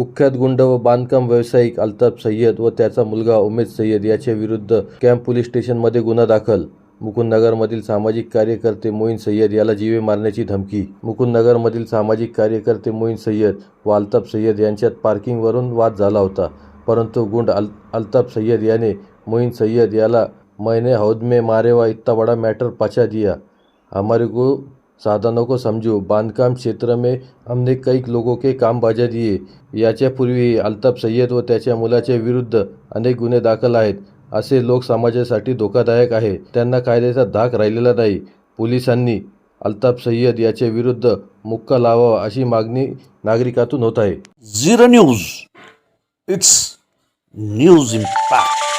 कुख्यात गुंड व बांधकाम व्यावसायिक अल्ताफ सय्यद व त्याचा मुलगा उमेद सय्यद याच्या विरुद्ध कॅम्प पोलीस स्टेशनमध्ये गुन्हा दाखल. मुकुंदनगरमधील सामाजिक कार्यकर्ते मोईन सय्यद याला जीवे मारण्याची धमकी. मुकुंदनगरमधील सामाजिक कार्यकर्ते मोईन सय्यद व अल्ताफ सय्यद यांच्यात पार्किंगवरून वाद झाला होता. परंतु गुंड अल अल्ताफ सय्यद याने मोईन सय्यद याला मैंने हौद में मारेवा इत्ता बड़ा मॅटर पचा दिया. हमारे को साधनों को समझो। बांधकाम क्षेत्र में हमने कई लोगों के काम बजा दिए। याच्यापूर्वी अल्ताफ सय्यद व त्याच्या मुलाच्या विरुद्ध अनेक गुन्हे दाखल आहेत असे लोक समाजासाठी धोकादायक आहे. त्यांना कायद्याचा धाक राहिलेला नाही. पोलिसांनी अल्ताफ सय्यद याच्या विरुद्ध मुक्का लावावा अशी मागणी नागरिकातून होत आहे. Zero news. It's news impact.